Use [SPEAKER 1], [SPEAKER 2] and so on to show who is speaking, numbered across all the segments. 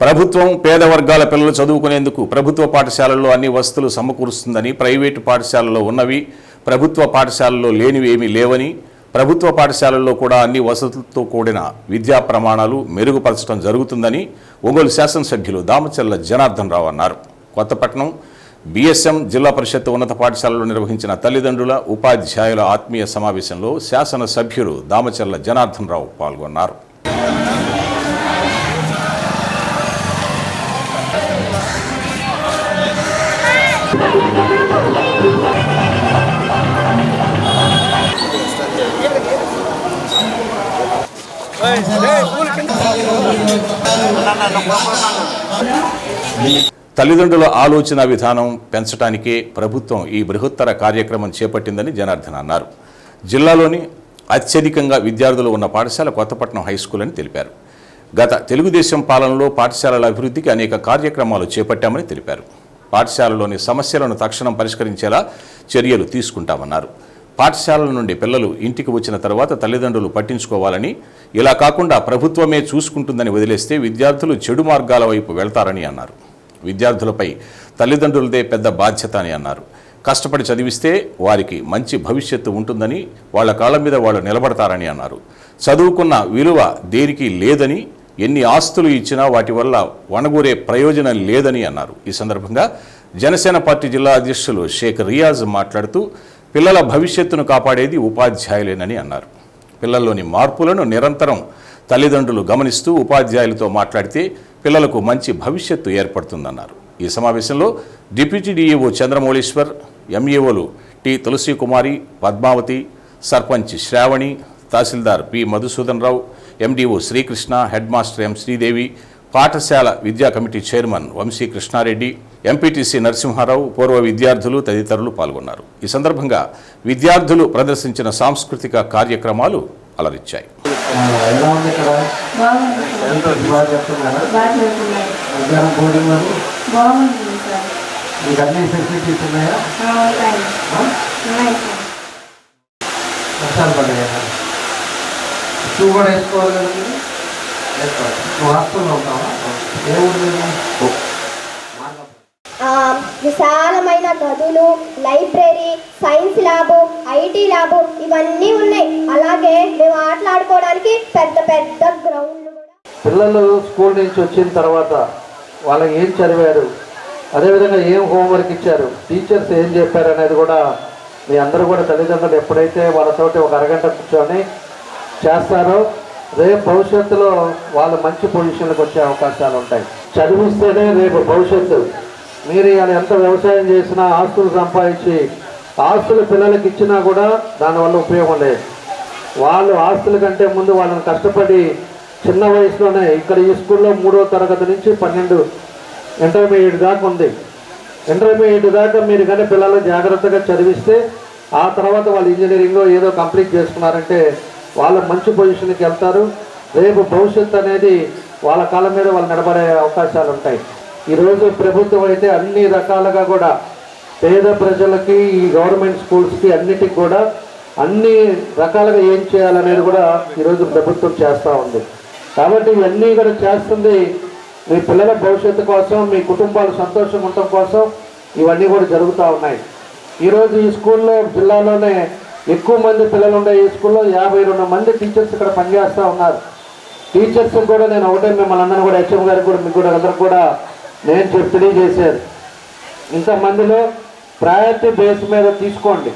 [SPEAKER 1] ప్రభుత్వం పేద వర్గాల పిల్లలు చదువుకునేందుకు ప్రభుత్వ పాఠశాలల్లో అన్ని వసతులు సమకూరుస్తుందని ప్రైవేటు పాఠశాలలో ఉన్నవి ప్రభుత్వ పాఠశాలల్లో లేనివి ఏమీ లేవని ప్రభుత్వ పాఠశాలల్లో కూడా అన్ని వసతులతో కూడిన విద్యా ప్రమాణాలు మెరుగుపరచడం జరుగుతుందని ఒంగోలు శాసనసభ్యులు దామచల్ల జనార్దన్ రావు అన్నారు. కొత్తపట్నం బీఎస్ఎం జిల్లా పరిషత్ ఉన్నత పాఠశాలలో నిర్వహించిన తల్లిదండ్రుల ఉపాధ్యాయుల ఆత్మీయ సమావేశంలో శాసనసభ్యులు దామచల్ల జనార్దన్ రావు పాల్గొన్నారు. తల్లిదండ్రుల ఆలోచన విధానం పెంచడానికే ప్రభుత్వం ఈ బృహత్తర కార్యక్రమం చేపట్టిందని జనార్దన్ అన్నారు. జిల్లాలోని అత్యధికంగా విద్యార్థులు ఉన్న పాఠశాల కొత్తపట్నం హైస్కూల్ అని తెలిపారు. గత తెలుగుదేశం పాలనలో పాఠశాలల అభివృద్ధికి అనేక కార్యక్రమాలు చేపట్టామని తెలిపారు. పాఠశాలలోని సమస్యలను తక్షణం పరిష్కరించేలా చర్యలు తీసుకుంటామన్నారు. పాఠశాలల నుండి పిల్లలు ఇంటికి వచ్చిన తర్వాత తల్లిదండ్రులు పట్టించుకోవాలని ఇలా కాకుండా ప్రభుత్వమే చూసుకుంటుందని వదిలేస్తే విద్యార్థులు చెడు మార్గాల వైపు వెళ్తారని అన్నారు. విద్యార్థులపై తల్లిదండ్రులదే పెద్ద బాధ్యత అని అన్నారు. కష్టపడి చదివిస్తే వారికి మంచి భవిష్యత్తు ఉంటుందని వాళ్ళ కాళ్ళ మీద వాళ్ళు నిలబడతారని అన్నారు. చదువుకున్న విలువ దేనికి లేదని ఎన్ని ఆస్తులు ఇచ్చినా వాటి వల్ల వనగూరే ప్రయోజనం లేదని అన్నారు. ఈ సందర్భంగా జనసేన పార్టీ జిల్లా అధ్యక్షులు షేక్ రియాజ్ మాట్లాడుతూ పిల్లల భవిష్యత్తును కాపాడేది ఉపాధ్యాయులేనని అన్నారు. పిల్లల్లోని మార్పులను నిరంతరం తల్లిదండ్రులు గమనిస్తూ ఉపాధ్యాయులతో మాట్లాడితే పిల్లలకు మంచి భవిష్యత్తు ఏర్పడుతుందన్నారు. ఈ సమావేశంలో deputy DEO Chandramouleeswar ఎంఈఓలు T Tulasi Kumari Padmavathi sarpanch Sravani tahsildar P Madhusudan Rao MDO Srikrishna head master M Sridevi పాఠశాల విద్యా committee chairman Vamsi Krishnareddy MPTC Narasimharao పూర్వ విద్యార్థులు తదితరులు పాల్గొన్నారు. ఈ సందర్భంగా విద్యార్థులు ప్రదర్శించిన సాంస్కృతిక కార్యక్రమాలు అలరించాయి.
[SPEAKER 2] షూ కూడా వేసుకోవాలి కదా మీరు? వేసుకోవాలి నువ్వు హాస్టల్లో ఉంటావా ఏ ఊరు
[SPEAKER 3] విశాలమైన గదులు library science lab IT lab ఇవన్నీ ఉన్నాయి. అలాగే మేము ఆటలాడుకోవడానికి పెద్ద పెద్ద గ్రౌండ్లు
[SPEAKER 2] పిల్లలు స్కూల్ నుంచి వచ్చిన తర్వాత వాళ్ళకి ఏం చదివారు? అదేవిధంగా ఏం హోంవర్క్ ఇచ్చారు? టీచర్స్ ఏం చెప్పారు అనేది కూడా మీ అందరూ కూడా తల్లిదండ్రులు ఎప్పుడైతే వాళ్ళతోటి ఒక అరగంట కూర్చొని చేస్తారో రేపు భవిష్యత్తులో వాళ్ళు మంచి పొజిషన్లకు వచ్చే అవకాశాలు ఉంటాయి. చదివిస్తేనే రేపు భవిష్యత్తు. మీరు ఇవాళ ఎంత వ్యవసాయం చేసినా ఆస్తులు సంపాదించి ఆస్తులు పిల్లలకి ఇచ్చినా కూడా దానివల్ల ఉపయోగం లేదు. వాళ్ళు ఆస్తుల కంటే ముందు వాళ్ళని కష్టపడి చిన్న వయసులోనే ఇక్కడ ఈ స్కూల్లో మూడో తరగతి నుంచి పన్నెండు ఇంటర్మీడియట్ దాకా ఉంది. ఇంటర్మీడియట్ దాకా మీరు కానీ పిల్లలు జాగ్రత్తగా చదివిస్తే ఆ తర్వాత వాళ్ళు ఇంజనీరింగ్లో ఏదో కంప్లీట్ చేసుకున్నారంటే వాళ్ళు మంచి పొజిషన్కి వెళ్తారు. రేపు భవిష్యత్తు అనేది వాళ్ళ కాలం మీద వాళ్ళు నిలబడే అవకాశాలు ఉంటాయి. ఈరోజు ప్రభుత్వం అయితే అన్ని రకాలుగా కూడా పేద ప్రజలకి ఈ గవర్నమెంట్ స్కూల్స్కి అన్నిటికి కూడా అన్ని రకాలుగా ఏం చేయాలనేది కూడా ఈరోజు ప్రభుత్వం చేస్తూ ఉంది. కాబట్టి ఇవన్నీ కూడా చేస్తుంది మీ పిల్లల భవిష్యత్తు కోసం మీ కుటుంబాలు సంతోషం ఉండటం కోసం ఇవన్నీ కూడా జరుగుతూ ఉన్నాయి. ఈరోజు ఈ స్కూల్లో జిల్లాలోనే ఎక్కువ మంది పిల్లలు ఉండే ఈ స్కూల్లో యాభై రెండు మంది టీచర్స్ ఇక్కడ పనిచేస్తూ ఉన్నారు. టీచర్స్ కూడా నేను ఒకటే మిమ్మల్ని అందరూ కూడా హెచ్ఎం గారికి కూడా మీకు కూడా అందరూ కూడా నేను చెప్పి తెలియజేశారు ఇంతమందిలో ప్రయారిటీ బేస్ మీద తీసుకోండి.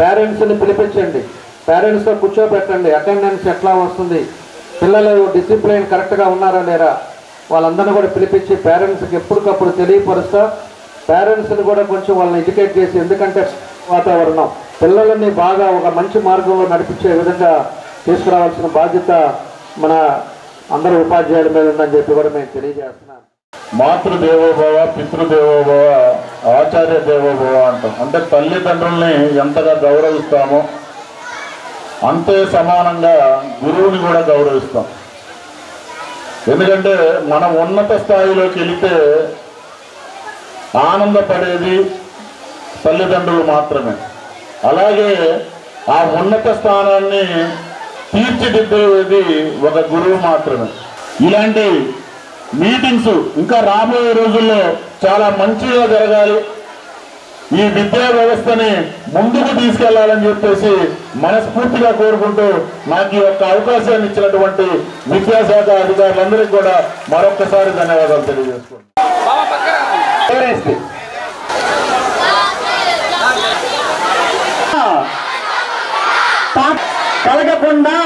[SPEAKER 2] పేరెంట్స్ని పిలిపించండి. పేరెంట్స్తో కూర్చోబెట్టండి. అటెండెన్స్ ఎట్లా వస్తుంది? పిల్లలు డిసిప్లిన్ కరెక్ట్గా ఉన్నారా లేరా? వాళ్ళందరినీ కూడా పిలిపించి పేరెంట్స్కి ఎప్పటికప్పుడు తెలియపరుస్తా. పేరెంట్స్ని కూడా కొంచెం వాళ్ళని ఎడ్యుకేట్ చేసి ఎందుకంటే వాతావరణం. పిల్లలని బాగా ఒక మంచి మార్గంలో నడిపించే విధంగా తీసుకురావాల్సిన బాధ్యత మన అందరూ ఉపాధ్యాయుల మీద ఉందని చెప్పి కూడా మేము తెలియజేస్తున్నాం
[SPEAKER 4] మాతృదేవోభవ పితృదేవోభవ ఆచార్య దేవోభవ అంటాం. అంటే తల్లిదండ్రుల్ని ఎంతగా గౌరవిస్తామో అంతే సమానంగా గురువుని కూడా గౌరవిస్తాం. ఎందుకంటే మనం ఉన్నత స్థాయిలోకి వెళితే ఆనందపడేది తల్లిదండ్రులు మాత్రమే. అలాగే ఆ ఉన్నత స్థానాన్ని తీర్చిదిద్దేది ఒక గురువు మాత్రమే. ఇలాంటి మీటింగ్స్ ఇంకా రాబోయే రోజుల్లో చాలా మంచిగా జరగాలి. ఈ విద్యా వ్యవస్థని ముందుకు తీసుకెళ్ళాలని చెప్పేసి మనస్ఫూర్తిగా కోరుకుంటూ నాకు ఈ యొక్క అవకాశాన్ని ఇచ్చినటువంటి విద్యాశాఖ అధికారులందరికీ కూడా మరొక్కసారి ధన్యవాదాలు తెలియజేసుకుంటాను
[SPEAKER 5] కలగకుండా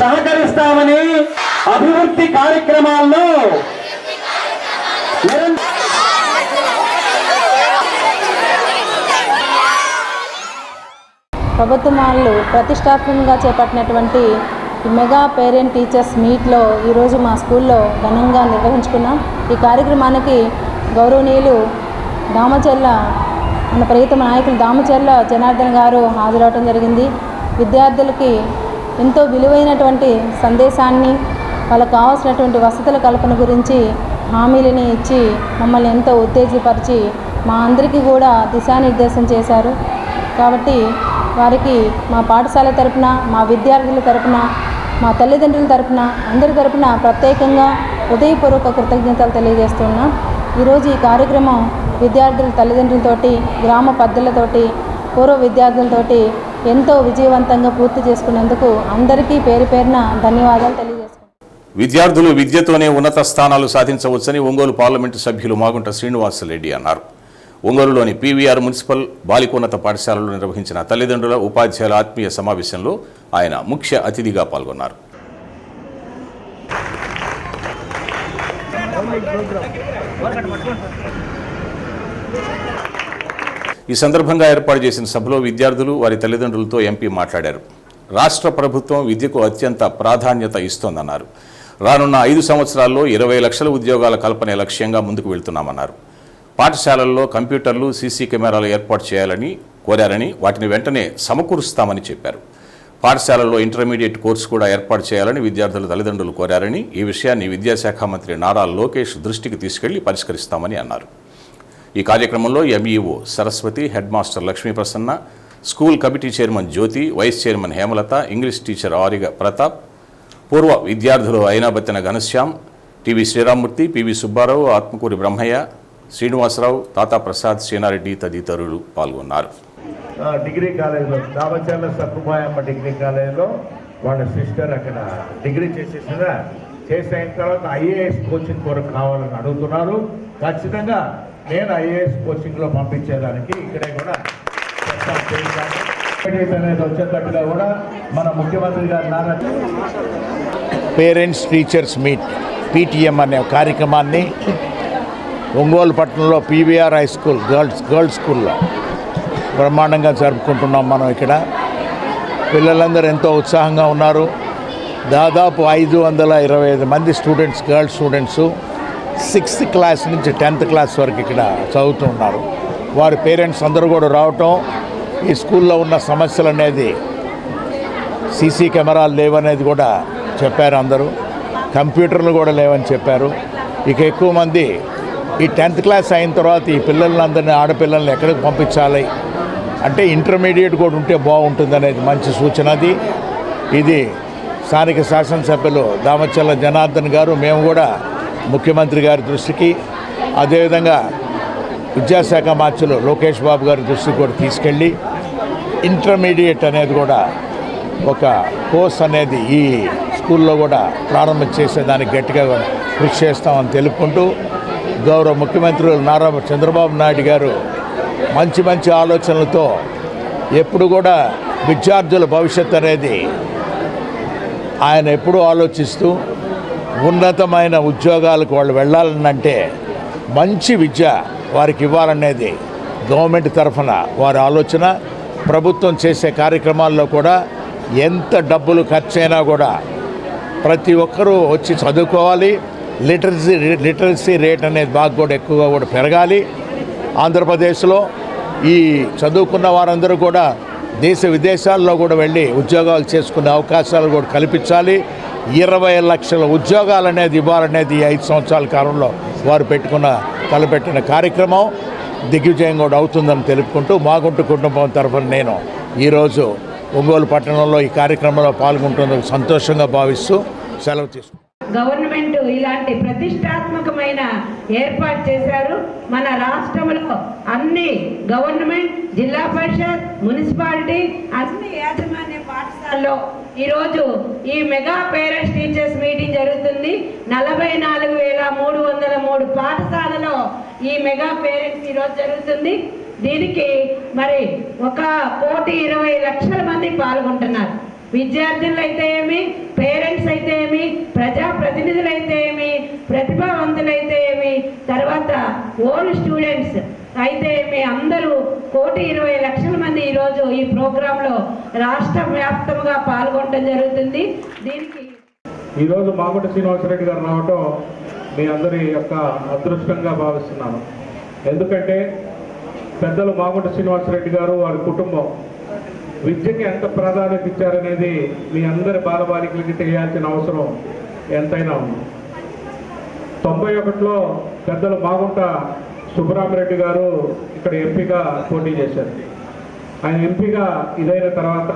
[SPEAKER 5] సహకరిస్తామని అభివృద్ధి కార్యక్రమాల్లో
[SPEAKER 6] ప్రభుత్వం వాళ్ళు ప్రతిష్టాత్మకంగా చేపట్టినటువంటి మెగా పేరెంట్ టీచర్స్ మీట్లో ఈరోజు మా స్కూల్లో ఘనంగా నిర్వహించుకున్నాం. ఈ కార్యక్రమానికి గౌరవనీయులు దామచర్ల మన ప్రియతమ నాయకులు దామచర్ల జనార్దన్ గారు హాజరవడం జరిగింది. విద్యార్థులకి ఎంతో విలువైనటువంటి సందేశాన్ని వాళ్ళకు కావాల్సినటువంటి వసతుల కల్పన గురించి హామీలని ఇచ్చి మమ్మల్ని ఎంతో ఉత్తేజపరిచి మా అందరికీ కూడా దిశానిర్దేశం చేశారు. కాబట్టి వారికి మా పాఠశాల తరపున మా విద్యార్థుల తరపున మా తల్లిదండ్రుల తరపున అందరి తరపున ప్రత్యేకంగా హృదయపూర్వక కృతజ్ఞతలు తెలియజేస్తున్నాం. ఈరోజు ఈ కార్యక్రమం విద్యార్థుల తల్లిదండ్రులతోటి గ్రామ పెద్దలతోటి పూర్వ విద్యార్థులతోటి ఎంతో విజయవంతంగా పూర్తి చేసుకున్నందుకు అందరికీ పేరు పేరున ధన్యవాదాలు తెలియజేస్తున్నాం
[SPEAKER 1] విద్యార్థులు విద్యతోనే ఉన్నత స్థానాలు సాధించవచ్చని ఒంగోలు పార్లమెంటు సభ్యులు మాగుంట శ్రీనివాసరెడ్డి అన్నారు. ఒంగోలులోని పీవీఆర్ మున్సిపల్ బాలికోన్నత పాఠశాలలో నిర్వహించిన తల్లిదండ్రుల ఉపాధ్యాయుల ఆత్మీయ సమావేశంలో ఆయన ముఖ్య అతిథిగా పాల్గొన్నారు. ఈ సందర్భంగా ఏర్పాటు చేసిన సభలో విద్యార్థులు వారి తల్లిదండ్రులతో ఎంపీ మాట్లాడారు. రాష్ట్ర ప్రభుత్వం విద్యకు అత్యంత ప్రాధాన్యత ఇస్తోందన్నారు. రానున్న ఐదు సంవత్సరాల్లో ఇరవై లక్షల ఉద్యోగాల కల్పనే లక్ష్యంగా ముందుకు వెళ్తున్నామన్నారు. పాఠశాలల్లో కంప్యూటర్లు సీసీ కెమెరాలు ఏర్పాటు చేయాలని కోరారని వాటిని వెంటనే సమకూరుస్తామని చెప్పారు. పాఠశాలల్లో ఇంటర్మీడియట్ కోర్సు కూడా ఏర్పాటు చేయాలని విద్యార్థుల తల్లిదండ్రులు కోరారని ఈ విషయాన్ని విద్యాశాఖ మంత్రి నారా లోకేష్ దృష్టికి తీసుకెళ్ళి పరిష్కరిస్తామని అన్నారు. ఈ కార్యక్రమంలో MEO Saraswathi head master Lakshmi Prasanna school committee chairman Jyothi vice chairman Hemalatha English teacher Ariga Pratap పూర్వ విద్యార్థులు అయినాబత్తిన ఘనశ్యామ్ టీవీ శ్రీరామ్మూర్తి పివి సుబ్బారావు ఆత్మకూరి బ్రహ్మయ్య శ్రీనివాసరావు తాతా ప్రసాద్ సీనారెడ్డి తదితరులు పాల్గొన్నారు.
[SPEAKER 7] డిగ్రీ కాలేజ్లో దామచర్ల సత్యమాయమ్మ డిగ్రీ కాలేజ్లో వాళ్ళ సిస్టర్ అక్కడ డిగ్రీ చేసేసారా చేసిన తర్వాత ఐఏఎస్ కోచింగ్ కొరకు కావాలని అడుగుతున్నారు. ఖచ్చితంగా నేను ఐఏఎస్ కోచింగ్లో పంపించేదానికి ఇక్కడే కూడా అనేది వచ్చేటట్టుగా కూడా మన ముఖ్యమంత్రి గారు Nara
[SPEAKER 8] parents teachers meet PTM అనే కార్యక్రమాన్ని ఒంగోలు పట్టణంలో PVR high school girls girls స్కూల్లో బ్రహ్మాండంగా జరుపుకుంటున్నాం మనం ఇక్కడ. పిల్లలందరూ ఎంతో ఉత్సాహంగా ఉన్నారు. దాదాపు ఐదు వందల ఇరవై ఐదు మంది students girls students sixth class నుంచి టెన్త్ క్లాస్ వరకు ఇక్కడ చదువుతూ ఉన్నారు. వారి పేరెంట్స్ అందరూ కూడా రావటం ఈ స్కూల్లో ఉన్న సమస్యలు అనేది సీసీ కెమెరాలు లేవనేది కూడా చెప్పారు అందరూ. కంప్యూటర్లు కూడా లేవని చెప్పారు. ఇక ఎక్కువ మంది ఈ టెన్త్ క్లాస్ అయిన తర్వాత ఈ పిల్లలందరినీ ఆడపిల్లల్ని ఎక్కడికి పంపించాలి? అంటే ఇంటర్మీడియట్ కూడా ఉంటే బాగుంటుంది అనేది మంచి సూచన అది. ఇది స్థానిక శాసనసభ్యులు దామచల్ల జనార్దన్ గారు మేము కూడా ముఖ్యమంత్రి గారి దృష్టికి అదేవిధంగా విద్యాశాఖ మార్చులు లోకేష్ బాబు గారి దృష్టికి కూడా తీసుకెళ్ళి ఇంటర్మీడియట్ అనేది కూడా ఒక కోర్స్ అనేది ఈ స్కూల్లో కూడా ప్రారంభం చేసేదానికి గట్టిగా కృషి చేస్తామని తెలుపుకుంటూ గౌరవ ముఖ్యమంత్రులు నారా చంద్రబాబు నాయుడు గారు మంచి మంచి ఆలోచనలతో ఎప్పుడు కూడా విద్యార్థుల భవిష్యత్ అనేది ఆయన ఎప్పుడూ ఆలోచిస్తూ ఉన్నతమైన ఉద్యోగాలకు వాళ్ళు వెళ్ళాలనంటే మంచి విద్య వారికి ఇవ్వాలనేది గవర్నమెంట్ తరఫున వారి ఆలోచన. ప్రభుత్వం చేసే కార్యక్రమాల్లో కూడా ఎంత డబ్బులు ఖర్చైనా కూడా ప్రతి ఒక్కరూ వచ్చి చదువుకోవాలి. లిటరసీ లిటరసీ రేట్ అనేది బాగా కూడా ఎక్కువగా కూడా పెరగాలి. ఆంధ్రప్రదేశ్లో ఈ చదువుకున్న వారందరూ కూడా దేశ విదేశాల్లో కూడా వెళ్ళి ఉద్యోగాలు చేసుకునే అవకాశాలు కూడా కల్పించాలి. ఇరవై లక్షల ఉద్యోగాలు అనేది ఇవ్వాలనేది ఈ ఐదు సంవత్సరాల కాలంలో వారు పెట్టుకున్న తలపెట్టిన కార్యక్రమం. దిగ్విజయం కూడా అవుతుందని తెలుపుకుంటూ మాగుంటు కుటుంబం తరఫున నేను ఈరోజు ఒంగోలు పట్టణంలో ఈ కార్యక్రమంలో పాల్గొంటున్నందుకు సంతోషంగా భావిస్తూ సెలవు తీసుకుంటాను
[SPEAKER 9] గవర్నమెంట్ ఇలాంటి ప్రతిష్టాత్మకమైన ఏర్పాటు చేశారు. మన రాష్ట్రంలో అన్ని గవర్నమెంట్ జిల్లా పరిషత్ మున్సిపాలిటీ అన్ని యాజమాన్య పాఠశాలలో ఈరోజు ఈ మెగా పేరెంట్స్ టీచర్స్ మీటింగ్ జరుగుతుంది. నలభై నాలుగు వేల మూడు వందల మూడు పాఠశాలలో ఈ మెగా పేరెంట్స్ ఈరోజు జరుగుతుంది. దీనికి మరి ఒక కోటి ఇరవై లక్షల మంది పాల్గొంటున్నారు. విద్యార్థులు అయితే ఏమి పేరెంట్స్ అయితే ఏమి ప్రజాప్రతినిధులు అయితే ఏమి ప్రతిభావంతులైతే ఏమి తర్వాత ఓల్డ్ స్టూడెంట్స్ అయితే ఏమి అందరూ కోటి ఇరవై లక్షల మంది ఈరోజు ఈ ప్రోగ్రాంలో రాష్ట్ర వ్యాప్తంగా పాల్గొనడం జరుగుతుంది. దీనికి
[SPEAKER 7] ఈరోజు మాగుంట శ్రీనివాసరెడ్డి గారు రావటం మీ అందరి యొక్క అదృష్టంగా భావిస్తున్నాను. ఎందుకంటే పెద్దలు మాగుంట శ్రీనివాసరెడ్డి గారు వారి కుటుంబం విద్యకి ఎంత ప్రాధాన్యత ఇచ్చారనేది మీ అందరి బాలబాలికలకి తెలియాల్సిన అవసరం ఎంతైనా ఉంది. తొంభై ఒకటిలో పెద్దలు మాగుంట సుబ్బరామరెడ్డి గారు ఇక్కడ ఎంపీగా పోటీ చేశారు. ఆయన ఎంపీగా ఇదైన తర్వాత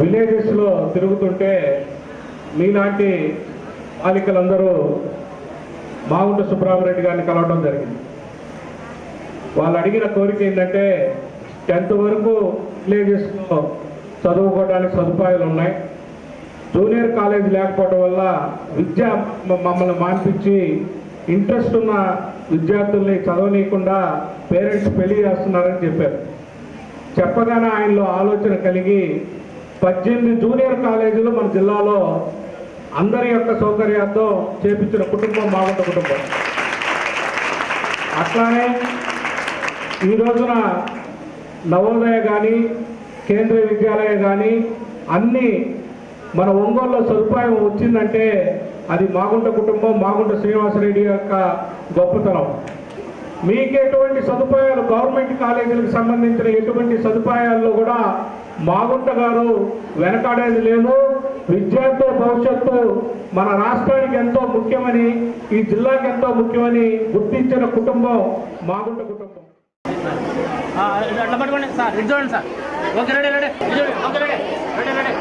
[SPEAKER 7] విలేజెస్లో తిరుగుతుంటే మీలాంటి బాలికలందరూ మాగుంట సుబ్బరామరెడ్డి గారిని కలవడం జరిగింది. వాళ్ళు అడిగిన కోరిక ఏంటంటే టెన్త్ వరకు విలేజెస్లో చదువుకోవడానికి సదుపాయాలు ఉన్నాయి. జూనియర్ కాలేజ్ లేకపోవడం వల్ల విద్య మమ్మల్ని మాన్పించి ఇంట్రెస్ట్ ఉన్న విద్యార్థుల్ని చదవనీయకుండా పేరెంట్స్ పెళ్ళి చేస్తున్నారని చెప్పారు. చెప్పగానే ఆయనలో ఆలోచన కలిగి పద్దెనిమిది జూనియర్ కాలేజీలు మన జిల్లాలో అందరి యొక్క సౌకర్యార్థం చేపించిన కుటుంబం మాగుంట కుటుంబం. అట్లానే ఈ రోజున నవోదయ కానీ కేంద్రీయ విద్యాలయ కానీ అన్నీ మన ఒంగోలులో సదుపాయం వచ్చిందంటే అది మాగుంట కుటుంబం మాగుంట శ్రీనివాసరెడ్డి యొక్క గొప్పతనం. మీకు ఎటువంటి సదుపాయాలు గవర్నమెంట్ కాలేజీలకు సంబంధించిన ఎటువంటి సదుపాయాల్లో కూడా మాగుంట గారు వెనకాడేది లేదు. విద్యార్థుల భవిష్యత్తు మన రాష్ట్రానికి ఎంతో ముఖ్యమని ఈ జిల్లాకి ఎంతో ముఖ్యమని గుర్తించిన కుటుంబం మాగుంట కుటుంబం.
[SPEAKER 5] అట్లా పట్టుకోండి సార్ ఇది చూడండి sir. Okay ready ready. Okay ready ready ready